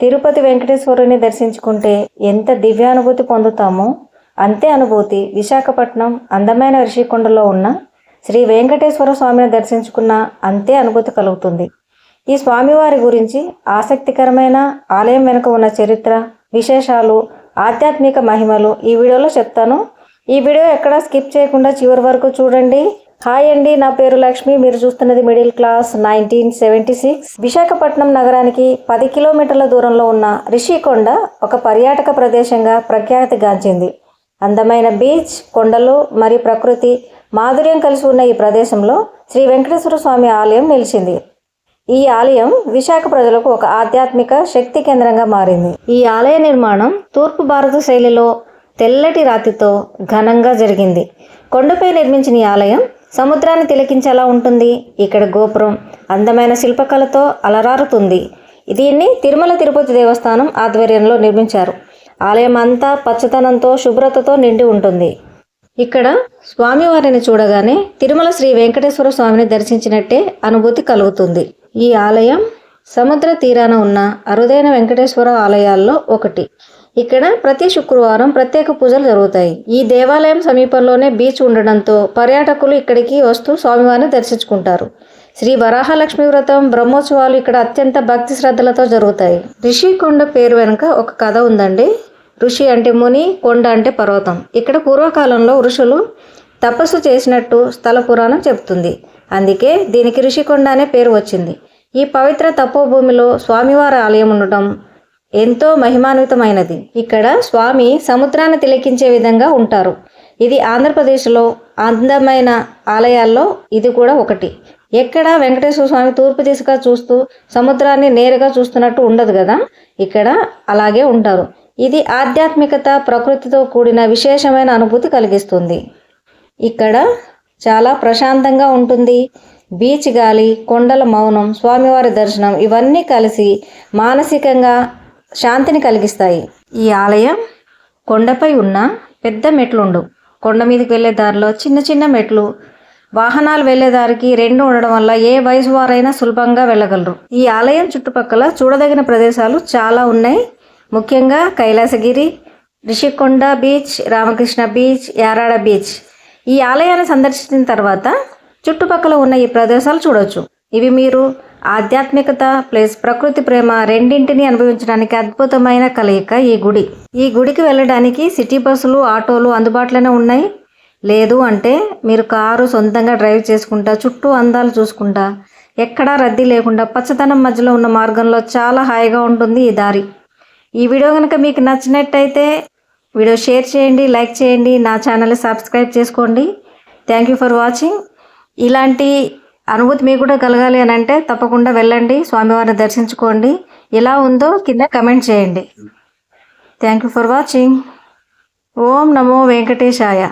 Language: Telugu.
తిరుపతి వెంకటేశ్వరుని దర్శించుకుంటే ఎంత దివ్యానుభూతి పొందుతామో అంతే అనుభూతి విశాఖపట్నం అందమైన ఋషికొండలో ఉన్న శ్రీ వెంకటేశ్వర స్వామిని దర్శించుకున్న అంతే అనుభూతి కలుగుతుంది. ఈ స్వామివారి గురించి ఆసక్తికరమైన ఆలయం వెనుక ఉన్న చరిత్ర విశేషాలు ఆధ్యాత్మిక మహిమలు ఈ వీడియోలో చెప్తాను. ఈ వీడియో ఎక్కడా స్కిప్ చేయకుండా చివరి వరకు చూడండి. హాయ్ అండి నా పేరు లక్ష్మి. మీరు చూస్తున్నది middle class nineteen seventy six. Visakhapatnam నగరానికి పది కిలోమీటర్ల దూరంలో ఉన్న రిషికొండ ఒక పర్యాటక ప్రదేశంగా ప్రఖ్యాతిగాంచింది అందమైన బీచ్ కొండలు మరియు ప్రకృతి మాధుర్యం కలిసి ఉన్న ఈ ప్రదేశంలో శ్రీ వెంకటేశ్వర స్వామి ఆలయం నిలిచింది. ఈ ఆలయం విశాఖ ప్రజలకు ఒక ఆధ్యాత్మిక శక్తి కేంద్రంగా మారింది. ఈ ఆలయ నిర్మాణం తూర్పు భారత శైలిలో తెల్లటి రాతితో ఘనంగా జరిగింది. కొండపై నిర్మించిన ఈ ఆలయం సముద్రాన్ని తిలకించేలా ఉంటుంది. ఇక్కడ గోపురం అందమైన శిల్పకళతో అలరారుతుంది. దీన్ని తిరుమల తిరుపతి దేవస్థానం ఆధ్వర్యంలో నిర్మించారు. ఆలయం అంతా పచ్చదనంతో శుభ్రతతో నిండి ఉంటుంది. ఇక్కడ స్వామివారిని చూడగానే తిరుమల శ్రీ వెంకటేశ్వర స్వామిని దర్శించినట్టే అనుభూతి కలుగుతుంది. ఈ ఆలయం సముద్ర తీరాన ఉన్న అరుదైన వెంకటేశ్వర ఆలయాల్లో ఒకటి. ఇక్కడ ప్రతి శుక్రవారం ప్రత్యేక పూజలు జరుగుతాయి. ఈ దేవాలయం సమీపంలోనే బీచ్ ఉండడంతో పర్యాటకులు ఇక్కడికి వస్తూ స్వామివారిని దర్శించుకుంటారు. శ్రీ వరాహలక్ష్మి వ్రతం బ్రహ్మోత్సవాలు ఇక్కడ అత్యంత భక్తి శ్రద్ధలతో జరుగుతాయి. రిషికొండ పేరు వెనుక ఒక కథ ఉందండి. ఋషి అంటే ముని కొండ అంటే పర్వతం. ఇక్కడ పూర్వకాలంలో ఋషులు తపస్సు చేసినట్టు స్థల పురాణం చెప్తుంది అందుకే దీనికి ఋషికొండ అనే పేరు వచ్చింది. ఈ పవిత్ర తపోభూమిలో స్వామివారి ఆలయం ఉండటం ఎంతో మహిమాన్వితమైనది. ఇక్కడ స్వామి సముద్రాన్ని తిలకించే విధంగా ఉంటారు. ఇది ఆంధ్రప్రదేశ్లో అందమైన ఆలయాల్లో ఇది కూడా ఒకటి. ఎక్కడ వెంకటేశ్వర స్వామి తూర్పు దిశగా చూస్తూ సముద్రాన్ని నేరుగా చూస్తున్నట్టు ఉండదు కదా? ఇక్కడ అలాగే ఉంటారు. ఇది ఆధ్యాత్మికత ప్రకృతితో కూడిన విశేషమైన అనుభూతి కలిగిస్తుంది. ఇక్కడ చాలా ప్రశాంతంగా ఉంటుంది. బీచ్ గాలి కొండల మౌనం స్వామివారి దర్శనం ఇవన్నీ కలిసి మానసికంగా శాంతిని కలిగిస్తాయి. ఈ ఆలయం కొండపై ఉన్న పెద్ద మెట్లుండు. కొండ మీదకి వెళ్ళే దారిలో చిన్న చిన్న మెట్లు. వాహనాలు వెళ్ళే దారికి రెండు ఉండడం వల్ల ఏ వయసు వారైనా సులభంగా వెళ్ళగలరు. ఈ ఆలయం చుట్టుపక్కల చూడదగిన ప్రదేశాలు చాలా ఉన్నాయి. ముఖ్యంగా Kailasagiri Rishikonda beach Ramakrishna beach Yarada beach. ఈ ఆలయాన్ని సందర్శించిన తర్వాత చుట్టుపక్కల ఉన్న ఈ ప్రదేశాలు చూడవచ్చు ఇవి మీరు ఆధ్యాత్మికత ప్లస్ ప్రకృతి ప్రేమ రెండింటిని అనుభవించడానికి అద్భుతమైన కలయిక ఈ గుడి. ఈ గుడికి వెళ్ళడానికి సిటీ బస్సులు ఆటోలు అందుబాటులోనే ఉన్నాయి. లేదు అంటే మీరు కారు సొంతంగా డ్రైవ్ చేసుకుంటా చుట్టూ అందాలు చూసుకుంటా ఎక్కడా రద్దీ లేకుండా పచ్చదనం మధ్యలో ఉన్న మార్గంలో చాలా హాయిగా ఉంటుంది ఈ దారి. ఈ వీడియో కనుక మీకు నచ్చినట్టయితే వీడియో షేర్ చేయండి లైక్ చేయండి నా ఛానల్ని సబ్స్క్రైబ్ చేసుకోండి. థ్యాంక్ యూ ఫర్ వాచింగ్ ఇలాంటి అనుభూతి మీకు కూడా కలగాలి అని అంటే తప్పకుండా వెళ్ళండి స్వామివారిని దర్శించుకోండి. ఎలా ఉందో కింద కమెంట్ చేయండి. థ్యాంక్ యూ ఫర్ వాచింగ్ ఓం నమో వెంకటేశాయ.